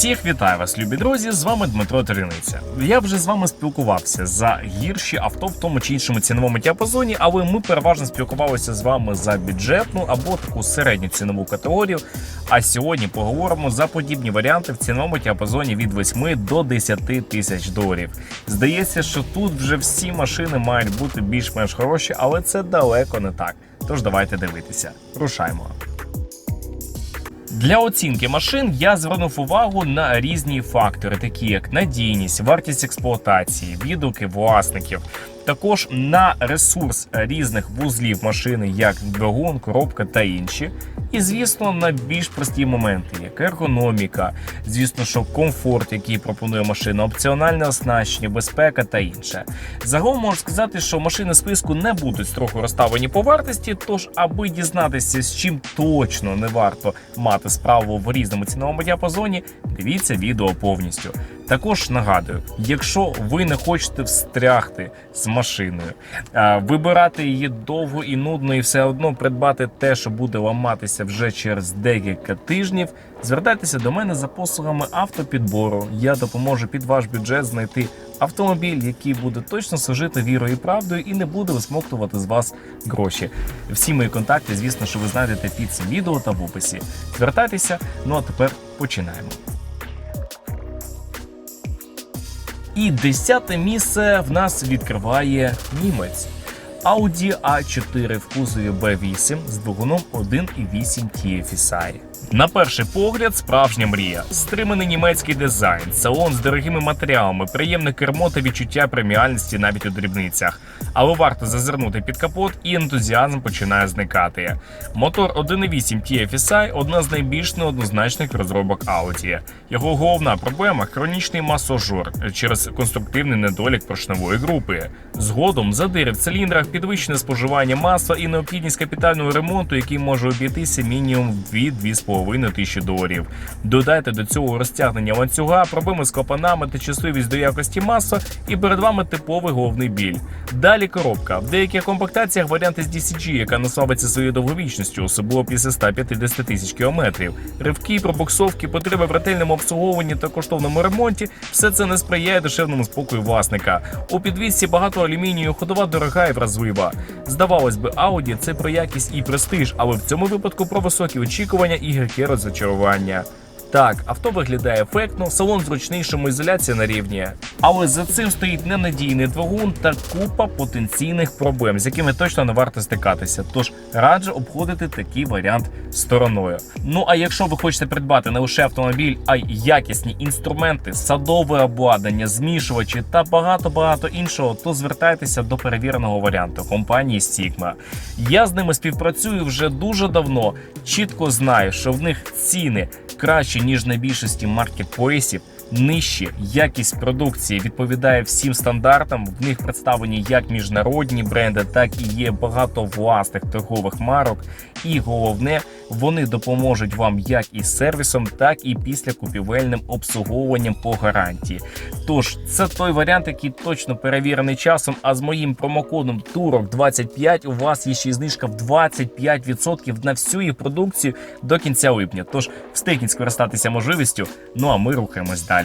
Всіх вітаю вас, любі друзі! З вами Дмитро Терениця. Я вже з вами спілкувався за гірші авто в тому чи іншому ціновому діапазоні, але ми переважно спілкувалися з вами за бюджетну або таку середню цінову категорію. А сьогодні поговоримо за подібні варіанти в ціновому діапазоні від 8 до 10 тисяч доларів. Здається, що тут вже всі машини мають бути більш-менш хороші, але це далеко не так. Тож давайте дивитися. Рушаймо. Для оцінки машин я звернув увагу на різні фактори, такі як надійність, вартість експлуатації, відгуки власників. Також на ресурс різних вузлів машини, як двигун, коробка та інші. І, звісно, на більш прості моменти, як ергономіка, звісно, що комфорт, який пропонує машина, опціональне оснащення, безпека та інше. Загалом можу сказати, що машини списку не будуть строго розставлені по вартості. Тож, аби дізнатися, з чим точно не варто мати справу в різному ціновому діапазоні, дивіться відео повністю. Також нагадую, якщо ви не хочете встрягти з машиною, вибирати її довго і нудно, і все одно придбати те, що буде ламатися вже через декілька тижнів, звертайтеся до мене за послугами автопідбору. Я допоможу під ваш бюджет знайти автомобіль, який буде точно служити вірою і правдою і не буде висмоктувати з вас гроші. Всі мої контакти, звісно, що ви знайдете під цим відео та в описі. Звертайтеся, ну а тепер починаємо. І десяте місце в нас відкриває німець. Audi A4 в кузові B8 з двигуном 1.8 TFSI. На перший погляд, справжня мрія. Стриманий німецький дизайн, салон з дорогими матеріалами, приємне кермо та відчуття преміальності навіть у дрібницях. Але варто зазирнути під капот, і ентузіазм починає зникати. Мотор 1.8 TFSI – одна з найбільш неоднозначних розробок Audi. Його головна проблема хронічний масожор через конструктивний недолік поршневої групи. Згодом задири в циліндрах, підвищене споживання масла і необхідність капітального ремонту, який може обійтися мінімум від 2,5 тисячі доларів. Додайте до цього розтягнення ланцюга, проблеми з клапанами та чутливість до якості масла, і перед вами типовий головний біль. Далі коробка. В деяких комплектаціях варіанти з DCG, яка не славиться своєю довговічністю, особливо після 150 тисяч кілометрів. Ривки, пробуксовки, потреби в ретельному обслуговуванні та коштовному ремонті все це не сприяє душевному спокою власника. У підвісці багато алюмінію, ходова дорога і вразлива. Здавалось би, Audi – це про якість і престиж, але в цьому випадку про високі очікування і гірке розочарування. Так, авто виглядає ефектно, салон зручний, шумоізоляція на рівні. Але за цим стоїть ненадійний двигун та купа потенційних проблем, з якими точно не варто стикатися. Тож раджу обходити такий варіант стороною. Ну а якщо ви хочете придбати не лише автомобіль, а й якісні інструменти, садове обладнання, змішувачі та багато-багато іншого, то звертайтеся до перевіреного варіанту компанії Sigma. Я з ними співпрацюю вже дуже давно. Чітко знаю, що в них ціни краще ніж на більшості маркетплейсів. Нижчі якість продукції відповідає всім стандартам. В них представлені як міжнародні бренди, так і є багато власних торгових марок. І головне, вони допоможуть вам як із сервісом, так і після купівельним обслуговуванням по гарантії. Тож це той варіант, який точно перевірений часом. А з моїм промокодом турок 25 у вас є ще знижка в 25% на всю їх продукцію до кінця липня. Тож встигніть скористатися можливістю. Ну а ми рухаємось далі.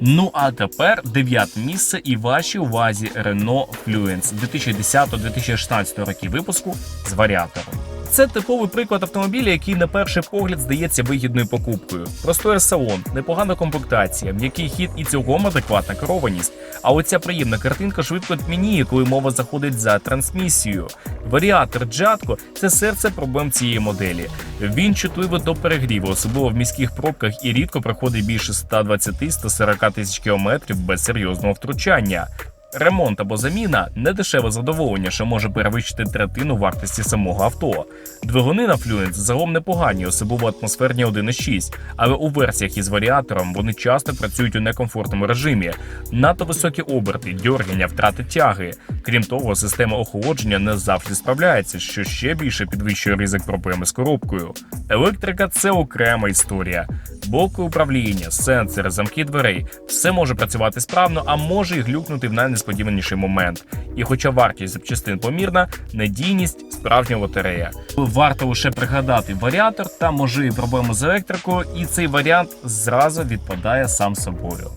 Ну а тепер дев'яте місце і вашій увазі Renault Fluence 2010-2016 років випуску з варіатором. Це типовий приклад автомобіля, який на перший погляд здається вигідною покупкою. Простой салон, непогана комплектація, м'який хід і цілком адекватна керованість. А оця приємна картинка швидко тьмяніє, коли мова заходить за трансмісією. Варіатор Джатко це серце проблем цієї моделі. Він чутливий до перегріву, особливо в міських пробках, і рідко проходить більше 120-140 тисяч кілометрів без серйозного втручання. Ремонт або заміна не дешеве задоволення, що може перевищити третину вартості самого авто. Двигуни на Fluence загалом непогані, особливо атмосферні 1.6, але у версіях із варіатором вони часто працюють у некомфортному режимі. Надто високі оберти, дьоргання, втрати тяги. Крім того, система охолодження не завжди справляється, що ще більше підвищує ризик проблеми з коробкою. Електрика це окрема історія. блоки управління, сенсори, замки дверей все може працювати справно, а може і глюкнути в найнесподіваніший момент. І хоча вартість запчастин помірна, надійність справжня лотерея. Варто лише пригадати варіатор та можливі проблеми з електрикою, і цей варіант зразу відпадає сам собою.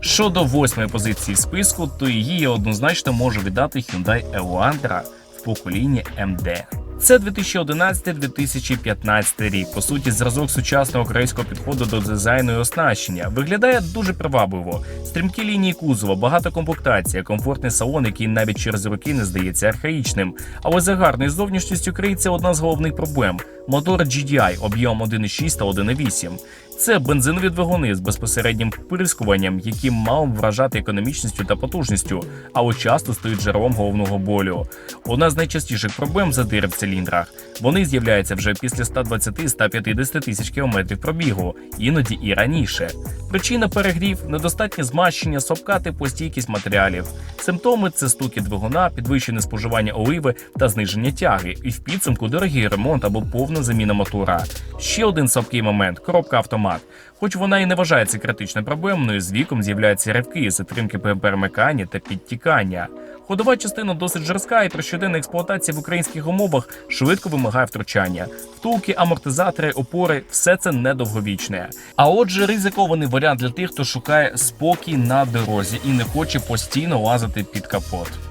Щодо восьмої позиції в списку, то її я однозначно можу віддати Hyundai Elantra в поколінні MD. Це 2011-2015 рік. По суті, зразок сучасного українського підходу до дизайну і оснащення. Виглядає дуже привабливо. Стрімкі лінії кузова, багата комплектація, комфортний салон, який навіть через роки не здається архаїчним. Але за гарною зовнішністю криється одна з головних проблем: мотор GDI об'єм 1,6 та 1,8. Це бензинові двигуни з безпосереднім вприскуванням, які мав вражати економічністю та потужністю, але часто стають джерелом головного болю. Одна з найчастіших проблем задири в циліндрах. Вони з'являються вже після 120-150 тисяч кілометрів пробігу, іноді і раніше. Причина перегрів, недостатнє змащення, сопка типу стійкість матеріалів. Симптоми це стуки двигуна, підвищене споживання оливи та зниження тяги, і в підсумку дорогий ремонт або повна заміна мотора. Ще один слабкий момент коробка автомат. Хоч вона і не вважається критично проблемною, з віком з'являються ривки, затримки при перемиканні та підтікання. Ходова частина досить жорстка і при щоденній експлуатації в українських умовах швидко вимагає втручання. Втулки, амортизатори, опори все це недовговічне. А отже, ризикований варіант для тих, хто шукає спокій на дорозі і не хоче постійно лазити під капот.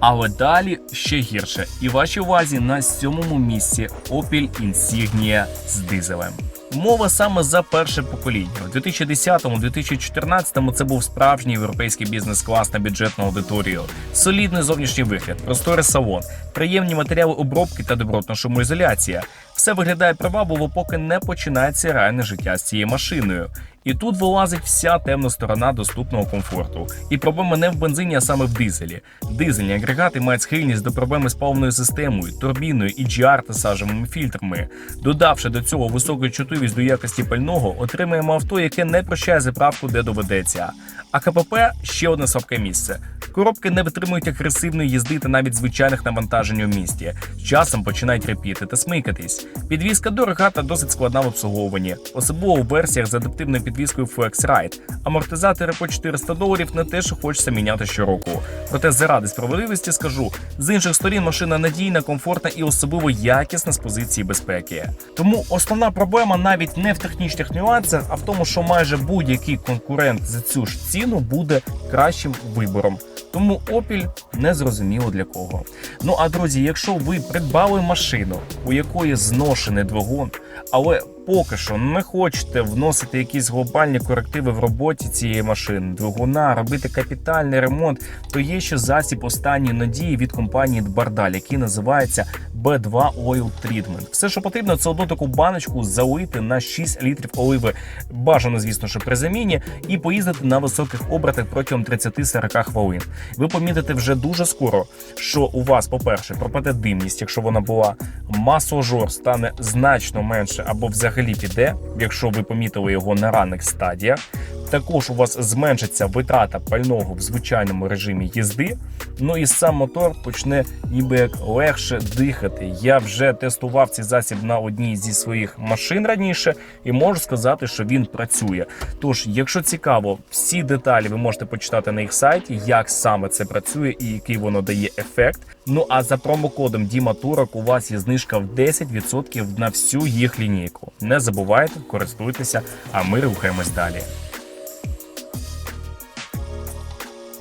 Але далі ще гірше. І вашій увазі на сьомому місці Opel Insignia з дизелем. Мова саме за перше покоління. У 2010-2014 це був справжній європейський бізнес-клас на бюджетну аудиторію, солідний зовнішній вигляд, просторий салон, приємні матеріали обробки та добротна шумоізоляція. Все виглядає привабливо, поки не починається реальне життя з цією машиною. І тут вилазить вся темна сторона доступного комфорту. І проблема не в бензині, а саме в дизелі. Дизельні агрегати мають схильність до проблеми з паливною системою, турбіною, EGR та сажевими фільтрами. Додавши до цього високу чутливість до якості пального, отримаємо авто, яке не прощає заправку, де доведеться. А КПП ще одне слабке місце. Коробки не витримують агресивної їзди та навіть звичайних навантажень у місті. Часом починають репіти та смикатись. Підвізка дорога та досить складна в обслуговуванні, особливо у версіях з адаптивною підвіскою FlexRide. Амортизатори по 400 доларів не те, що хочеться міняти щороку. Проте заради справедливості скажу, з інших сторін машина надійна, комфортна і особливо якісна з позиції безпеки. Тому основна проблема навіть не в технічних нюансах, а в тому, що майже будь-який конкурент за цю ж ціну буде кращим вибором. Тому Opel не зрозуміло для кого. Ну а друзі, якщо ви придбали машину, у якої зношений двигун, але поки що не хочете вносити якісь глобальні корективи в роботі цієї машини, двигуна, робити капітальний ремонт, то є ще засіб останньої надії від компанії Бардаль, який називається B2 Oil Treatment. Все, що потрібно, це одну таку баночку залити на 6 літрів оливи. Бажано, звісно, що при заміні, і поїздити на високих обертах протягом 30-40 хвилин. Ви помітите вже дуже скоро, що у вас, по-перше, пропаде димність, якщо вона була, масожор стане значно менше або взагалі піде, якщо ви помітили його на ранних стадіях. Також у вас зменшиться витрата пального в звичайному режимі їзди. Ну і сам мотор почне ніби як легше дихати. Я вже тестував цей засіб на одній зі своїх машин раніше і можу сказати, що він працює. Тож, якщо цікаво, всі деталі ви можете почитати на їх сайті, як саме це працює і який воно дає ефект. Ну а за промокодом Діма Турок у вас є знижка в 10% на всю їх лінійку. Не забувайте, користуйтеся, а ми рухаємось далі.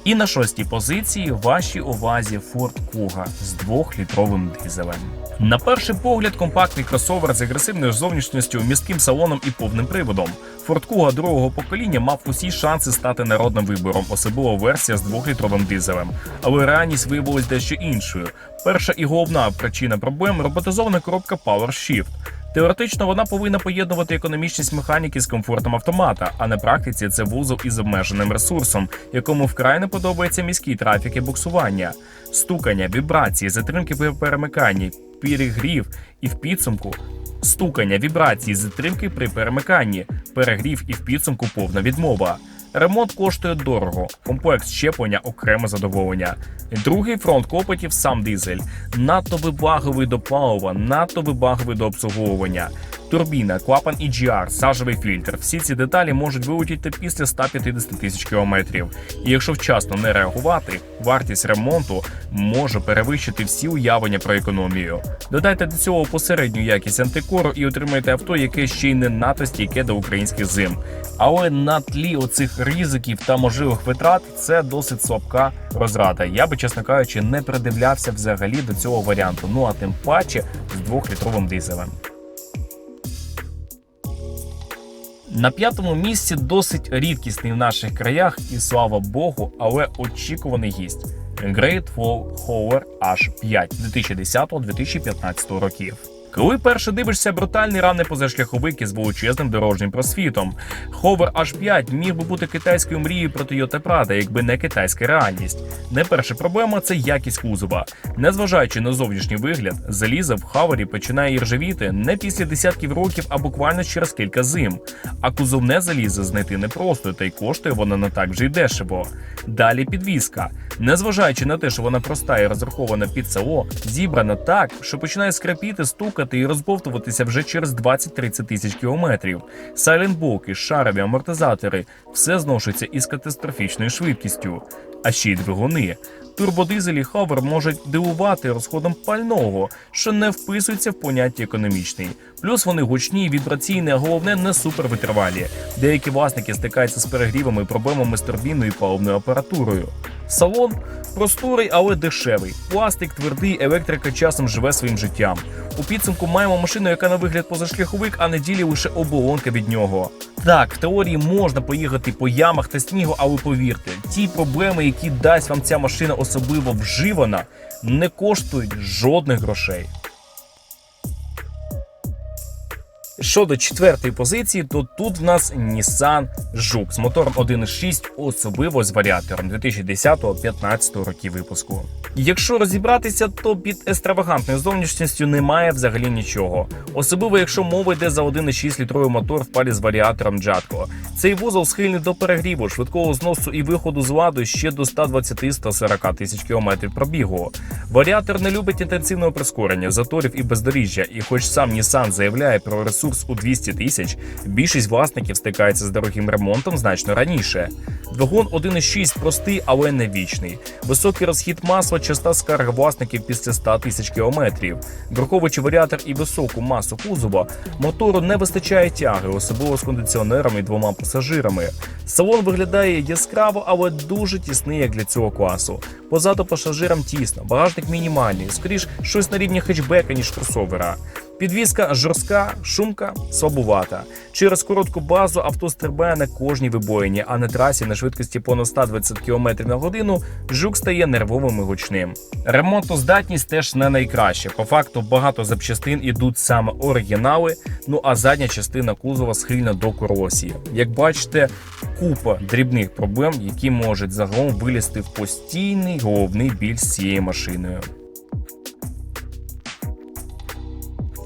І на шостій позиції вашій увазі Ford Kuga з 2-літровим дизелем. На перший погляд, компактний кросовер з агресивною зовнішністю, містким салоном і повним приводом. Ford Kuga другого покоління мав усі шанси стати народним вибором, особливо версія з 2-літровим дизелем. Але реальність виявилась дещо іншою. Перша і головна причина проблем роботизована коробка PowerShift. Теоретично вона повинна поєднувати економічність механіки з комфортом автомата, а на практиці це вузол із обмеженим ресурсом, якому вкрай не подобається міський трафік і буксування, стукання, вібрації, затримки при перемиканні, перегрів і в підсумку. Стукання, вібрації, затримки при перемиканні, перегрів і в підсумку повна відмова. Ремонт коштує дорого, комплект щеплення окреме задоволення. Другий фронт копотів сам дизель, надто вибагливий до палива, надто вибагливий до обслуговування. Турбіна, клапан EGR, сажевий фільтр. Всі ці деталі можуть вилетіти після 150 тисяч кілометрів. І якщо вчасно не реагувати, вартість ремонту може перевищити всі уявлення про економію. Додайте до цього посередню якість антикору і отримаєте авто, яке ще й не надто стійке до українських зим. Але на тлі оцих ризиків та можливих витрат це досить слабка розрада. Я би, чесно кажучи, не придивлявся взагалі до цього варіанту. Ну а тим паче з двохлітровим дизелем. На п'ятому місці досить рідкісний в наших краях, і слава Богу, але очікуваний гість Great Wall Hover H5 2010-2015 років. Коли перше дивишся брутальний ранний позашляховик із величезним дорожнім просвітом, Hover H5 міг би бути китайською мрією про Toyota Prado, якби не китайська реальність. Не перша проблема це якість кузова. Незважаючи на зовнішній вигляд, залізо в хавері починає іржавіти не після десятків років, а буквально через кілька зим. А кузовне залізо знайти непросто, та й коштує воно не так вже й дешево. Далі підвізка. Незважаючи на те, що вона проста і розрахована під село, зібрана так, що починає скрипіти, стукати і розбовтуватися вже через 20-30 тисяч кілометрів. Сайлентблоки, шарові амортизатори все зношується із катастрофічною швидкістю. А ще й двигуни. Турбодизелі Хавер можуть дивувати розходом пального, що не вписується в поняття економічний. Плюс вони гучні, вібраційні, а головне не супервитривалі. Деякі власники стикаються з перегрівами проблемами з турбіною і паливною апаратурою. Салон просторий, але дешевий. Пластик твердий, електрика часом живе своїм життям. У підсумку маємо машину, яка на вигляд позашляховик, а на ділі лише оболонка від нього. Так, в теорії можна поїхати по ямах та снігу, але повірте, ті проблеми, які дасть вам ця машина особливо вживана, не коштують жодних грошей. Щодо четвертої позиції, то тут в нас Nissan Juke з мотором 1.6, особливо з варіатором 2010-15 років випуску. Якщо розібратися, то під екстравагантною зовнішністю немає взагалі нічого. Особливо, якщо мова йде за 1.6 літровий мотор в парі з варіатором Jatco. Цей вузол схильний до перегріву, швидкого зносу і виходу з ладу ще до 120-140 тисяч кілометрів пробігу. Варіатор не любить інтенсивного прискорення, заторів і бездоріжжя, і хоч сам Nissan заявляє про ресурс у 200 тисяч, більшість власників стикається з дорогим ремонтом значно раніше. Двигун 1.6 простий, але не вічний. Високий розхід масла часта скарга власників після 100 тисяч кілометрів. Враховуючи варіатор і високу масу кузова, мотору не вистачає тяги, особливо з кондиціонером і двома пасажирами. Салон виглядає яскраво, але дуже тісний як для цього класу. Позаду пасажирам тісно, багажник мінімальний, скоріш щось на рівні хетчбека, ніж кросовера. Підвізка жорстка, шумка слабувата. Через коротку базу авто стрибає на кожній вибоїні, а на трасі на швидкості понад 120 км на годину жук стає нервовим і гучним. Ремонтоздатність теж не найкраща. По факту багато запчастин ідуть саме оригінали. Ну а задня частина кузова схильна до корозії. Як бачите, купа дрібних проблем, які можуть загалом вилізти в постійний головний біль з цією машиною.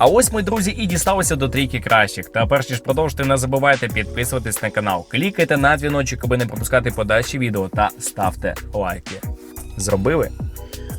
А ось ми, друзі, і дісталися до трійки кращих. Та перш ніж продовжити, не забувайте підписуватись на канал, клікайте на дзвіночок, аби не пропускати подальші відео та ставте лайки. Зробили?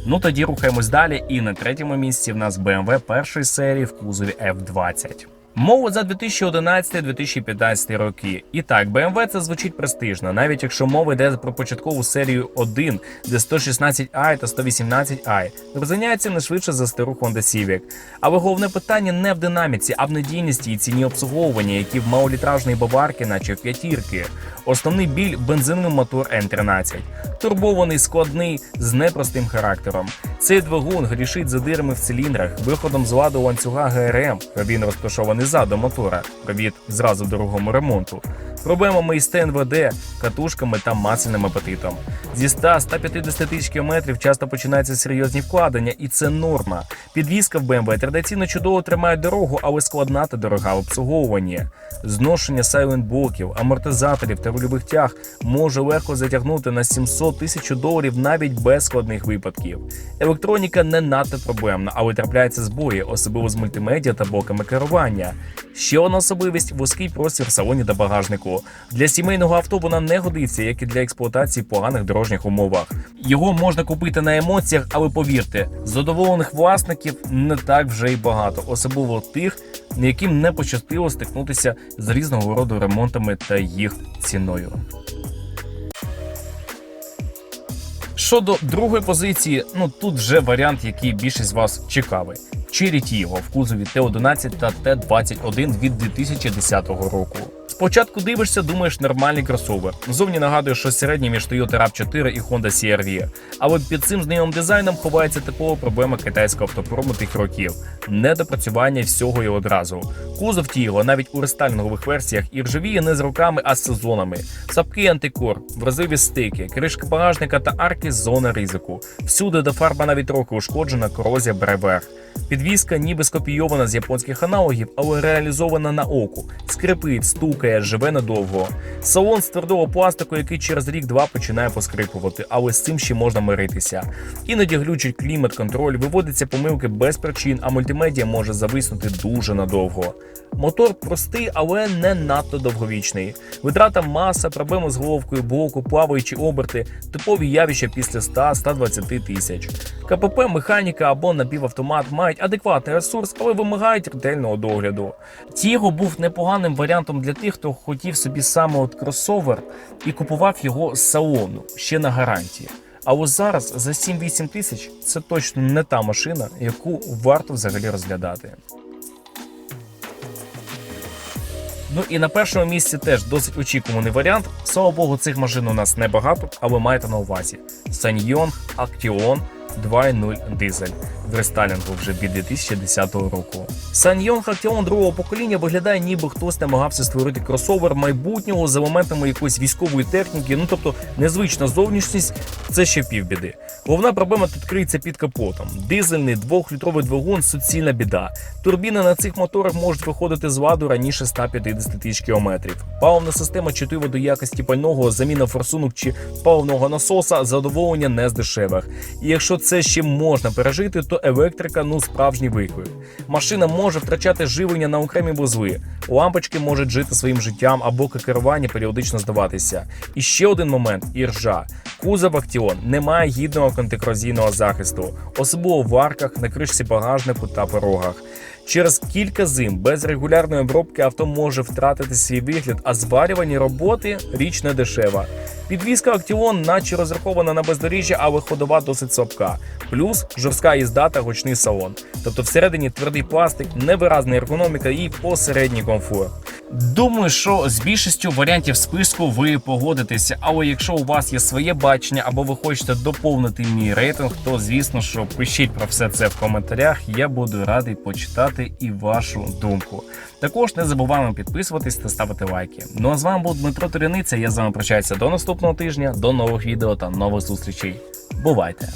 Ну тоді рухаємось далі. І на третьому місці в нас BMW першої серії в кузові F20. Мова за 2011-2015 роки. І так, BMW це звучить престижно, навіть якщо мова йде про початкову серію 1, де 116i та 118i розганяється не швидше за стару Honda Civic. Але головне питання не в динаміці, а в надійності і ціні обслуговування, які в малолітражної баварки, наче п'ятірки. Основний біль бензиновий мотор N13, турбований, складний з непростим характером. Цей двигун грішить задирами в циліндрах, виходом з ладу ланцюга ГРМ, він розташований ззаду мотора, привіт зразу дорогому ремонту, проблемами із ТНВД, катушками та масельним апетитом. Зі 100-150 тисяч кілометрів часто починаються серйозні вкладення, і це норма. Підвізка в BMW традиційно чудово тримає дорогу, але складна та дорога в обслуговуванні. Зношення сайлентблоків, амортизаторів та рульових тяг може легко затягнути на 700 тисяч доларів навіть без складних випадків. Електроніка не надто проблемна, але трапляються збої, особливо з мультимедіа та блоками керування. Ще одна особливість вузький простір в салоні та багажнику. Для сімейного авто вона не годиться, як і для експлуатації в поганих дорожніх умовах. Його можна купити на емоціях, але повірте, задоволених власників не так вже й багато, особливо тих, яким не пощастило стикнутися з різного роду ремонтами та їх ціною. Щодо другої позиції, ну тут вже варіант, який більшість вас чекали. Tiggo в кузові Т11 та Т21 від 2010 року. Спочатку дивишся, думаєш нормальний кросовер. Зовні нагадує щось середнє між Toyota RAV4 і Honda CR-V. Але під цим знайомим дизайном ховається типова проблема китайського автопрому тих років недопрацювання всього і одразу. Кузов Тіго навіть у рестайлінгових версіях і ржавіє не з роками, а з сезонами. Сапки антикор, вразливі стики, кришки багажника та арки зона ризику. Всюди, де фарба навіть трохи ушкоджена, корозія бере верх. Підвізка ніби скопійована з японських аналогів, але реалізована на оку. Скрипить, стукає, живе надовго. Салон з твердого пластику, який через рік-два починає поскрипувати, але з цим ще можна миритися. Іноді глючить клімат-контроль, виводиться помилки без причин, а мультимедіа може зависнути дуже надовго. Мотор простий, але не надто довговічний. Витрата маса, проблеми з головкою блоку, плаваючі оберти, типові явища після 100-120 тисяч. КПП, механіка або напівавтомат мають адекватний ресурс, але вимагають ретельного догляду. Тіго був непоганим варіантом для тих, хто хотів собі саме от кросовер і купував його з салону ще на гарантії. А ось зараз за 7-8 тисяч це точно не та машина, яку варто взагалі розглядати. Ну і на першому місці теж досить очікуваний варіант. Слава Богу, цих машин у нас небагато, але маєте на увазі. Sanyong Action 2.0 дизель в рестайлінгу вже від 2010 року. Sanyong Action другого покоління виглядає, ніби хтось намагався створити кросовер майбутнього за моментами якоїсь військової техніки. Ну тобто незвична зовнішність це ще півбіди. Головна проблема тут криється під капотом. Дизельний двохлітровий двигун суцільна біда. Турбіни на цих моторах можуть виходити з ладу раніше 150 тисяч кілометрів. Паливна система чутлива до якості пального, заміна форсунок чи паливного насоса задоволення не з дешевих. І якщо це ще можна пережити, то електрика ну справжній виклик. Машина може втрачати живлення на окремі вузли. Лампочки можуть жити своїм життям або керування періодично здаватися. І ще один момент іржа. Кузов Актіон не має гідного антикорозійного захисту, особливо в арках, на кришці багажнику та порогах. Через кілька зим без регулярної обробки авто може втратити свій вигляд, а зварювані роботи річ не дешева. Підвізка Актіон наче розрахована на бездоріжжя, але ходова досить слабка. Плюс жорстка їзда та гучний салон. Тобто всередині твердий пластик, невиразна ергономіка і посередній комфорт. Думаю, що з більшістю варіантів списку ви погодитеся. Але якщо у вас є своє бачення або ви хочете доповнити мій рейтинг, то звісно, що пишіть про все це в коментарях. Я буду радий почитати і вашу думку. Також не забуваємо підписуватись та ставити лайки. Ну а з вами був Дмитро Туряниця. Я з вами прощаюся до наступного тижня, до нових відео та нових зустрічей. Бувайте!